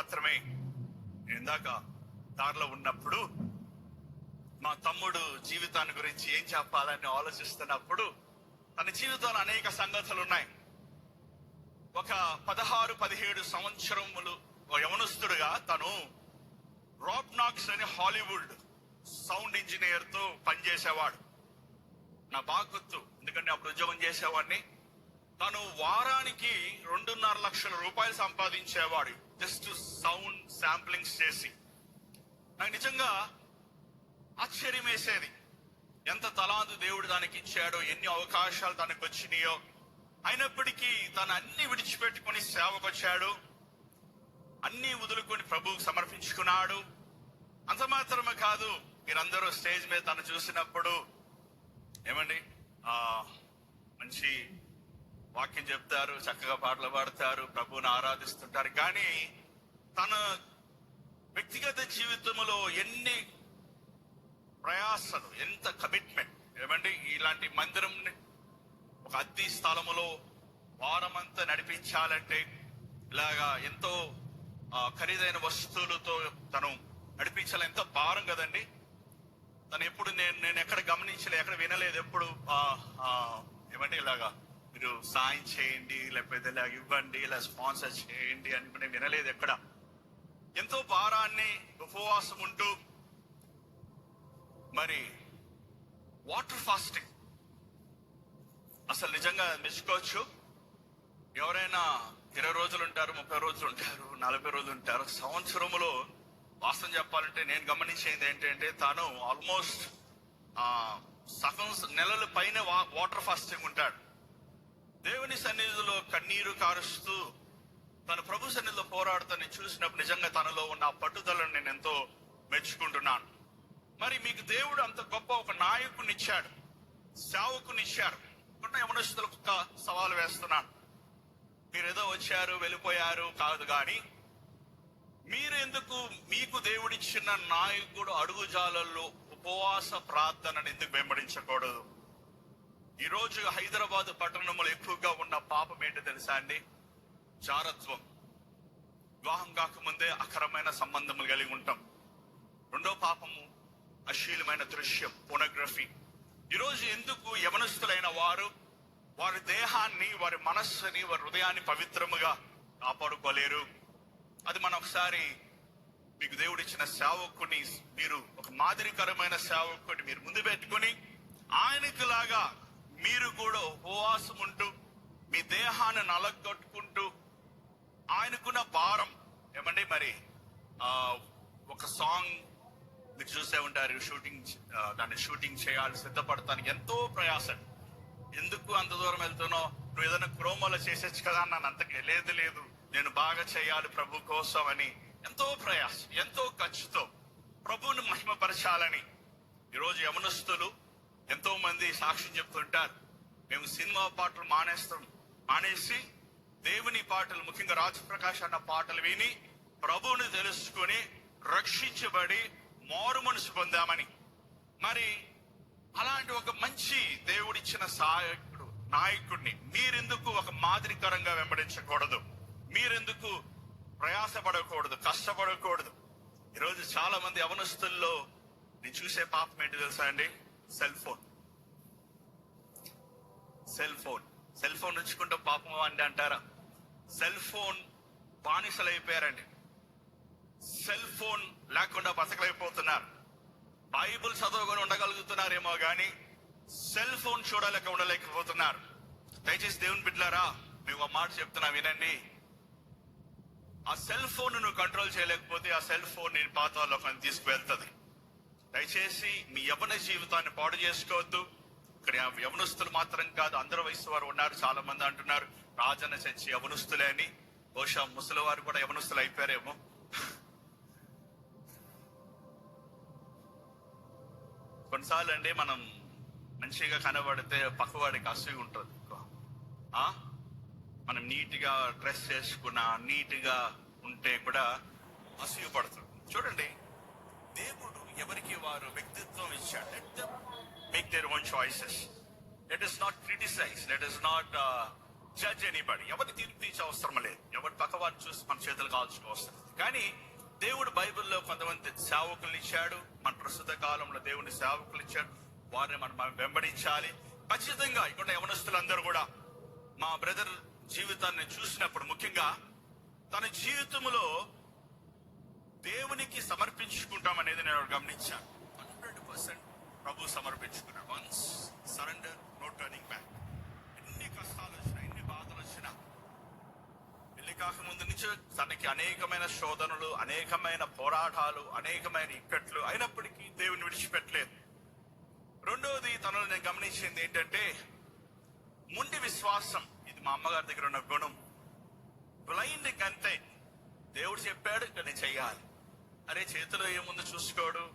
మాత్రమే. ఇందాక దారిలో ఉన్నప్పుడు మా తమ్ముడు జీవితాన్ని గురించి ఏం చెప్పాలని ఆలోచిస్తున్నప్పుడు తన జీవితంలో అనేక సంగతులు ఉన్నాయి ఒక పదహారు పదిహేడు సంవత్సరములు యవనస్తుడుగా తను రాబ్ నాక్స్ అనే హాలీవుడ్ సౌండ్ ఇంజనీర్తో పనిచేసేవాడు. నా బాగా గుర్తు ఎందుకంటే అప్పుడు ఉద్యోగం చేసేవాడిని. తను వారానికి రెండున్నర లక్షల రూపాయలు సంపాదించేవాడు. జస్ట్ సౌండ్ శాంప్లింగ్స్ చేసి. నాకు నిజంగా ఆశ్చర్యం వేసేది. ఎంత తలాంతు దేవుడు దానికి ఇచ్చాడో ఎన్ని అవకాశాలు తనకు వచ్చినాయో. అయినప్పటికీ తను అన్ని విడిచిపెట్టుకుని సేవకు వచ్చాడు అన్ని వదులుకొని ప్రభువుకు సమర్పించుకున్నాడు. అంత మాత్రమే కాదు మీరందరూ స్టేజ్ మీద తను చూసినప్పుడు ఏమండి? మంచి వాక్యం చెప్తారు చక్కగా పాటలు పాడతారు ప్రభువుని ఆరాధిస్తుంటారు. కానీ తన వ్యక్తిగత జీవితంలో ఎన్ని ప్రయాసలు ఎంత కమిట్మెంట్ ఏమండి? ఇలాంటి మందిరం ఒక అద్దె స్థలములో వారమంతా నడిపించాలంటే ఇలాగా ఎంతో ఖరీదైన వస్తువులతో తను నడిపించాలి. ఎంతో భారం కదండి? తను ఎప్పుడు నేను నేను ఎక్కడ గమనించలే ఎక్కడ వినలేదు ఎప్పుడు ఆ, ఏమండి ఇలాగా మీరు సాయం చేయండి లేకపోతే ఇలా ఇవ్వండి ఇలా స్పాన్సర్ చేయండి అని నేను వినలేదు ఎక్కడ. ఎంతో భారాన్ని ఉపవాసం ఉంటూ మరి వాటర్ ఫాస్టింగ్. అసలు నిజంగా మెచ్చుకోవచ్చు? ఎవరైనా ఇరవై రోజులు ఉంటారు ముప్పై రోజులు ఉంటారు నలభై రోజులు ఉంటారు. సంవత్సరములో వాస్తవం చెప్పాలంటే నేను గమనించేది ఏంటంటే తాను ఆల్మోస్ట్ సగం నెలల పైన వా- వాటర్ ఫాస్టింగ్ ఉంటాడు. దేవుని సన్నిధిలో కన్నీరు కారుస్తూ తన ప్రభు సన్నిధిలో పోరాడుతాన్ని చూసినప్పుడు నిజంగా తనలో ఉన్న ఆ పట్టుదలను నేను ఎంతో మెచ్చుకుంటున్నాను. మరి మీకు దేవుడు అంత గొప్ప ఒక నాయకునిచ్చాడు ఇచ్చాడు ఉన్న యమనస్తులకు ఒక సవాల్ వేస్తున్నాను. మీరేదో వచ్చారు వెళ్ళిపోయారు కాదు కానీ మీరెందుకు మీకు దేవుడిచ్చిన నాయకుడు అడుగుజాలల్లో ఉపవాస ప్రార్థనను ఎందుకు వెంబడించకూడదు? ఈ రోజు హైదరాబాద్ పట్టణంలో ఎక్కువగా ఉన్న పాపం ఏంటో తెలుసా అండి? జారత్వం వివాహం కాకముందే అకరమైన సంబంధములు కలిగి ఉంటాం. రెండో పాపము అశ్లీలమైన దృశ్యం పోనోగ్రఫీ ఈరోజు ఎందుకు యవనస్తులైన వారు వారి దేహాన్ని వారి మనస్సుని వారి హృదయాన్ని పవిత్రముగా కాపాడుకోలేరు? అది మనం ఒకసారి మీకు దేవుడు ఇచ్చిన సేవకుని మీరు ఒక మాదిరికరమైన సేవకుని మీరు ముందు పెట్టుకుని ఆయనకు లాగా మీరు కూడా ఉపవాసం ఉంటూ మీ దేహాన్ని నలగొట్టుకుంటూ ఆయనకున్న భారం. ఏమండి మరి? ఒక సాంగ్ మీరు చూసే ఉంటారు షూటింగ్ దాన్ని షూటింగ్ చేయాలి సిద్ధపడతానికి ఎంతో ప్రయాసం. ఎందుకు అంత దూరం వెళ్తున్నావు? నువ్వు ఏదైనా క్రోమోలో చేసేచ్చు కదా నన్ను అంతకే. లేదు లేదు. నేను బాగా చేయాలి ప్రభు కోసం అని. ఎంతో ప్రయాసం ఎంతో ఖర్చుతో. ప్రభువుని మహిమపరచాలని. ఈరోజు యమనస్తులు ఎంతో మంది సాక్ష్యం చెప్తుంటారు. మేము సినిమా పాటలు మానేస్తాం. మానేసి దేవుని పాటలు ముఖ్యంగా రాజప్రకాష్ అన్న పాటలు విని ప్రభువుని తెలుసుకుని రక్షించబడి మారు మనసు పొందామని. మరి అలాంటి ఒక మంచి దేవుడిచ్చిన సహాయకుడు నాయకుడిని మీరెందుకు ఒక మాదిరికరంగా వెంబడించకూడదు? మీరెందుకు ప్రయాసపడకూడదు కష్టపడకూడదు? ఈరోజు చాలా మంది అవనస్తుల్లో నేను చూసే పాపం ఏంటి తెలుసా అండి? Cell phone cell phone cell phone ఉంచుకుంటే పాపం అండి అంటారా? సెల్ ఫోన్ బానిసలు అయిపోయారండి సెల్ ఫోన్ లేకుండా బతకలేకపోతున్నారు. బైబుల్ చదువుకొని ఉండగలుగుతున్నారేమో కానీ సెల్ ఫోన్ చూడలేక ఉండలేకపోతున్నారు. దయచేసి దేవుని బిడ్డలారా మేము ఒక మాట చెప్తున్నా వినండి. ఆ సెల్ ఫోన్ నువ్వు కంట్రోల్ చేయలేకపోతే ఆ సెల్ ఫోన్ నేను పాతాల్లోకి తీసుకువెళ్తుంది. దయచేసి మీ యవన జీవితాన్ని పాడు చేసుకోవద్దు. ఇక్కడ యవనస్తులు మాత్రం కాదు అందరు వయసు వారు ఉన్నారు చాలా మంది అంటున్నారు రాజన్న చచ్చి యవనస్తులే అని. బహుశా ముసలి వారు కూడా యవనస్తులు అయిపోయారేమో. కొన్నిసార్లు అండి మనం మంచిగా కనబడితే పక్కవాడికి అసూయ ఉంటుంది. ఆ? మనం నీట్గా డ్రెస్ చేసుకున్న నీట్గా ఉంటే కూడా అసూయ పడుతుంది చూడండి దేవుడు ఎవరికి వారు వ్యక్తిత్వం ఇచ్చాడు let them make their own choices let us not criticise let us not judge anybody ఎవరి తీర్పు తీర్చే అవసరం లేదు. ఎవరి పక్కవారు చూసి మన చేతులు కాల్చుకో అవసరం కానీ దేవుడు బైబిల్లో కొంతమంది సేవకులు ఇచ్చాడు. మన ప్రస్తుత కాలంలో దేవుని సేవకులు ఇచ్చాడు వారిని మనం మనం వెంబడించాలి. ఖచ్చితంగా ఇక్కడ యవనస్తులందరూ కూడా మా బ్రదర్ జీవితాన్ని చూసినప్పుడు ముఖ్యంగా తన జీవితంలో దేవునికి సమర్పించుకుంటాం అనేది నేను గమనించాను. హండ్రెడ్ పర్సెంట్ ప్రభు సమర్పించుకున్నాడు. Once surrender no turning back ఎన్ని కష్టాలు వచ్చినా ఎన్ని బాధలు వచ్చినా పెళ్ళి కాకముందు నుంచి తనకి అనేకమైన శోధనలు అనేకమైన పోరాటాలు అనేకమైన ఇక్కట్లు అయినప్పటికీ దేవుని విడిచిపెట్టలేదు. రెండవది తనలో నేను గమనించింది ఏంటంటే ముండి విశ్వాసం. ఇది మా అమ్మగారి దగ్గర ఉన్న గుణం. బ్లైండ్ అంతే దేవుడు చెప్పాడు ఇక్కడ నేను చేయాలి అరే చేతిలో ఏముంది చూసుకోడు?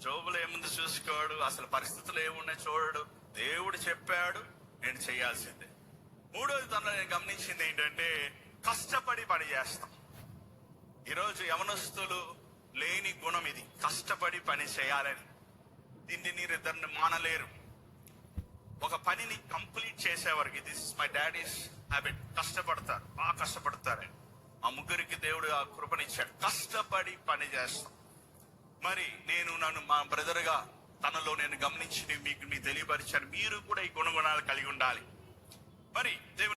జోబులో ఏముంది చూసుకోడు? అసలు పరిస్థితులు ఏమున్నాయి చూడడు. దేవుడు చెప్పాడు నేను చేయాల్సిందే. మూడోది తనలో నేను గమనించింది ఏంటంటే కష్టపడి పని చేస్తాం. ఈరోజు యవనస్తులు లేని గుణం ఇది. కష్టపడి పని చేయాలని. దీన్ని మీరు ఇద్దరిని మానలేరు. ఒక పనిని కంప్లీట్ చేసేవారికి దిస్ మై డాడీస్ హ్యాబిట్ కష్టపడతారు. బాగా కష్టపడతారు. ఆ ముగ్గురికి దేవుడు ఆ కృపనిచ్చాడు. కష్టపడి పని చేస్తాం. మరి నేను నన్ను మా బ్రదర్గా తనలో నేను గమనించి మీకు మీకు తెలియపరిచాను. మీరు కూడా ఈ గుణగుణాలు కలిగి ఉండాలి. మరి దేవుడు